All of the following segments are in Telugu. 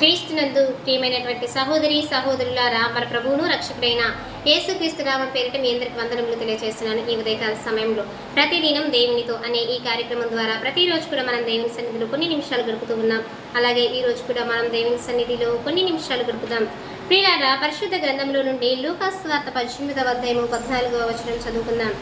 క్రీస్తునందు ప్రియమైనటువంటి సహోదరి సహోదరులారా రామర ప్రభువును రక్షకుడైన యేసుక్రీస్తు నామం పేరిట మీ అందరికి వందనములు తెలియజేస్తున్నాను. ఈ ఉదయకాల సమయంలో ప్రతిదినం దేవునితో అనే ఈ కార్యక్రమం ద్వారా ప్రతిరోజు కూడా మనం దేవుని సన్నిధిలో కొన్ని నిమిషాలు గడుపుతూ ఉన్నాం. అలాగే ఈ రోజు కూడా మనం దేవుని సన్నిధిలో కొన్ని నిమిషాలు గడుపుదాం. ప్రియులారా పరిశుద్ధ గ్రంథంలో నుండి లూకాస్ వార్త పద్దెనిమిదవ అధ్యాయము పద్నాలుగవ వచనం చదువుకుందాం.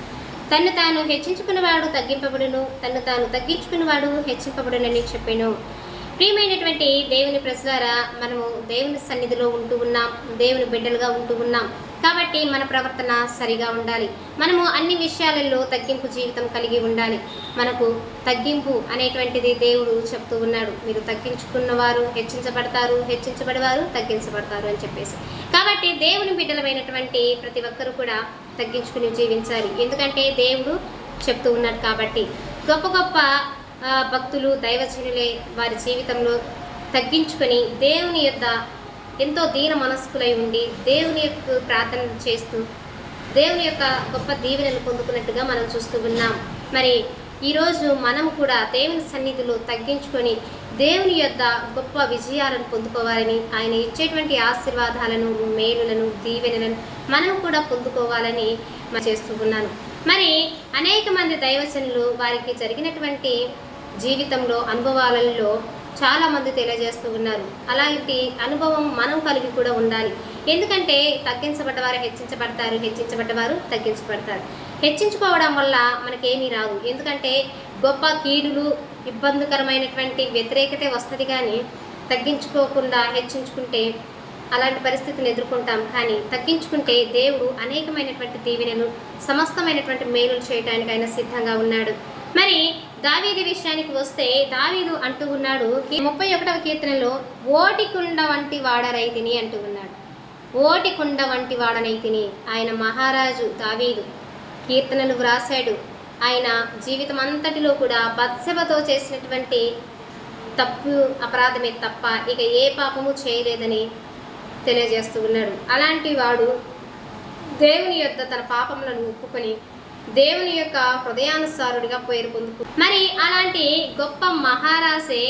తన్ను తాను హెచ్చించుకున్నవాడు తగ్గింపబడును తన్ను తాను తగ్గించుకున్నవాడు హెచ్చింపబడునని చెప్పాను. ప్రియమైనటువంటి దేవుని ప్రజలారా మనము దేవుని సన్నిధిలో ఉంటూ ఉన్నాం దేవుని బిడ్డలుగా ఉంటూ ఉన్నాం. కాబట్టి మన ప్రవర్తన సరిగా ఉండాలి. మనము అన్ని విషయాలలో తగ్గింపు జీవితం కలిగి ఉండాలి. మనకు తగ్గింపు అనేటువంటిది దేవుడు చెప్తూ ఉన్నాడు. మీరు తగ్గించుకున్నవారు హెచ్చించబడతారు హెచ్చించబడేవారు తగ్గించబడతారు అని చెప్పేసి. కాబట్టి దేవుని బిడ్డలమైనటువంటి ప్రతి ఒక్కరూ కూడా తగ్గించుకుని జీవించాలి. ఎందుకంటే దేవుడు చెప్తూ ఉన్నాడు కాబట్టి. గొప్ప గొప్ప భక్తులు దైవజనులే వారి జీవితంలో తగ్గించుకొని దేవుని యొక్క ఎంతో దీన మనస్కులై ఉండి దేవుని యొక్క ప్రార్థన చేస్తూ దేవుని యొక్క గొప్ప దీవెనలు పొందుకున్నట్టుగా మనం చూస్తూ ఉన్నాం. మరి ఈరోజు మనం కూడా దేవుని సన్నిధిలో తగ్గించుకొని దేవుని యొక్క గొప్ప విజయాలను పొందుకోవాలని ఆయన ఇచ్చేటువంటి ఆశీర్వాదాలను మేలులను దీవెనలను మనం కూడా పొందుకోవాలని చేస్తూ ఉన్నాను. మరి అనేక మంది దైవజనులు వారికి జరిగినటువంటి జీవితంలో అనుభవాలలో చాలా మంది తెలియజేస్తూ ఉన్నారు. అలాంటి అనుభవం మనం కలిగి కూడా ఉండాలి. ఎందుకంటే తగ్గించబడ్డవారు హెచ్చించబడతారు హెచ్చించబడ్డవారు తగ్గించబడతారు. హెచ్చించుకోవడం వల్ల మనకేమీ రాదు. ఎందుకంటే గొప్ప కీడులు ఇబ్బందికరమైనటువంటి వ్యతిరేకత వస్తుంది కానీ తగ్గించుకోకుండా హెచ్చించుకుంటే అలాంటి పరిస్థితిని ఎదుర్కొంటాం. కానీ తగ్గించుకుంటే దేవుడు అనేకమైనటువంటి దీవెనలు సమస్తమైనటువంటి మేలులు చేయడానికి ఆయన సిద్ధంగా ఉన్నాడు. మరి దావీది విషయానికి వస్తే దావీదు అంటూ ఉన్నాడు ముప్పై ఒకటవ కీర్తనలో ఓటికుండ వంటి వాడరైతిని అంటూ ఉన్నాడు. ఓటికుండ వంటి వాడనైతిని ఆయన మహారాజు దావీదు. కీర్తనలు వ్రాసాడు ఆయన జీవితం అంతటిలో కూడా బత్సెబతో చేసినటువంటి తప్పు అపరాధమే తప్ప ఇక ఏ పాపము చేయలేదని తెలియజేస్తూ ఉన్నాడు. అలాంటి వాడు దేవుని యొక్క తన పాపములను ఒప్పుకొని దేవుని యొక్క హృదయానుసారుడిగా పేరు పొందుకు. మరి అలాంటి గొప్ప మహారాసే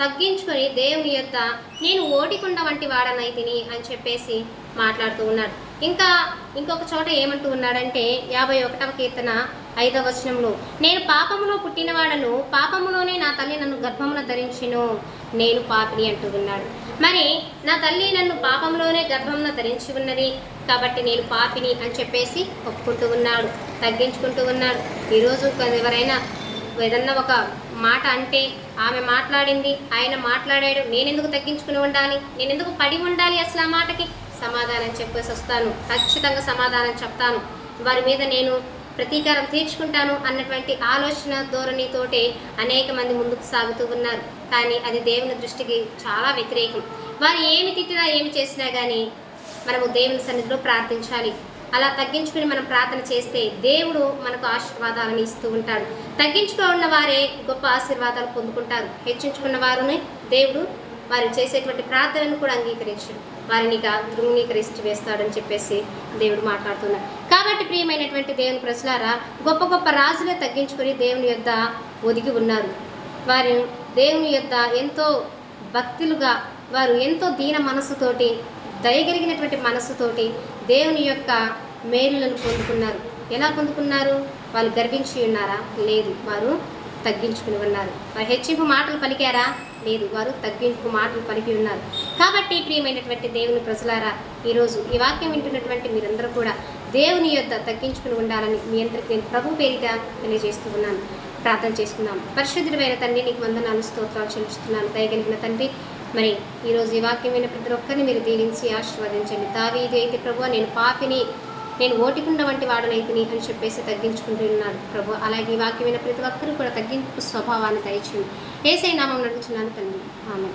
తగ్గించుకొని దేవుని యొక్క నేను ఓటికుండ వంటి వాడనైతిని అని చెప్పేసి మాట్లాడుతూ ఉన్నాడు ఇంకా ఇంకొక చోట ఏమంటూ ఉన్నాడంటే యాభై ఒకటవ కీర్తన ఐదవ వచనంలో నేను పాపములో పుట్టినవాడను పాపములోనే నా తల్లి నన్ను గర్భమున ధరించిను నేను పాపిని అంటూ ఉన్నాడు. మరి నా తల్లి నన్ను పాపంలోనే గర్భంలో ధరించి ఉన్నది. కాబట్టి నేను పాపిని అని చెప్పేసి ఒప్పుకుంటూ ఉన్నాడు తగ్గించుకుంటూ ఉన్నాడు. ఈరోజు ఎవరైనా ఏదన్నా ఒక మాట అంటే ఆమె మాట్లాడింది ఆయన మాట్లాడాడు నేనెందుకు తగ్గించుకుని ఉండాలి? నేనెందుకు పడి ఉండాలి అసలు ఆ మాటకి? సమాధానం చెప్పేసి వస్తాను. ఖచ్చితంగా సమాధానం చెప్తాను. వారి మీద నేను ప్రతీకారం తీర్చుకుంటాను అన్నటువంటి ఆలోచన ధోరణితోటే అనేక మంది ముందుకు సాగుతూ ఉన్నారు. కానీ అది దేవుని దృష్టికి చాలా వ్యతిరేకం. వారు ఏమి తిట్టినా ఏమి చేసినా కానీ మనము దేవుని సన్నిధిలో ప్రార్థించాలి. అలా తగ్గించుకుని మనం ప్రార్థన చేస్తే దేవుడు మనకు ఆశీర్వాదాలను ఇస్తూ ఉంటాడు. తగ్గించుకున్న వారే గొప్ప ఆశీర్వాదాలు పొందుకుంటారు. హెచ్చించుకున్న వారిని దేవుడు వారు చేసేటువంటి ప్రార్థనను కూడా అంగీకరించడు వారిని ధృవీకరించి వేస్తాడని చెప్పేసి దేవుడు మాట్లాడుతున్నాడు కాబట్టి ప్రియమైనటువంటి దేవుని ప్రజలారా గొప్ప గొప్ప రాజులే తగ్గించుకొని దేవుని యొద్ద ఒదిగి ఉన్నారు. వారు దేవుని యొద్ద ఎంతో భక్తులుగా వారు ఎంతో దీన మనస్సుతోటి దయగలిగినటువంటి మనస్సుతోటి దేవుని యొక్క మేలులను పొందుకున్నారు. ఎలా పొందుకున్నారు? వాళ్ళు గర్వించి ఉన్నారా? లేదు. వారు తగ్గించుకుని ఉన్నారు. వారు హెచ్చింపు మాటలు పలికారా? లేదు వారు తగ్గింపు మాటలు పలికి ఉన్నారు. కాబట్టి ప్రియమైనటువంటి దేవుని ప్రజలారా ఈరోజు ఈ వాక్యం వింటున్నటువంటి మీరందరూ కూడా దేవుని యొక్క తగ్గించుకుని ఉండాలని మీ అందరికి నేను ప్రభు పేరిట తెలియజేస్తూ ఉన్నాను. ప్రార్థన చేసుకుందాం. పరిశుద్ధుడైన తండ్రి నీకు వందనాలు స్తోత్రాలు చెల్లిస్తున్నాను. దయగలిగిన తండ్రి మరి ఈరోజు ఈ వాక్యం విన్న ప్రతి ఒక్కరిని మీరు దీవించి ఆశీర్వదించండి. దావీది అయితే ప్రభు నేను పాపిని నేను ఓటికుండ వంటి వాడనైతిని అని చెప్పేసి తగ్గించుకుంటున్నాడు ప్రభు అలాగే ఈ వాక్యమైన ప్రతి ఒక్కరు కూడా తగ్గింపు స్వభావాన్ని దయచేయండి. ఏసై నామం నడుచున్నాను తండ్రి. ఆమె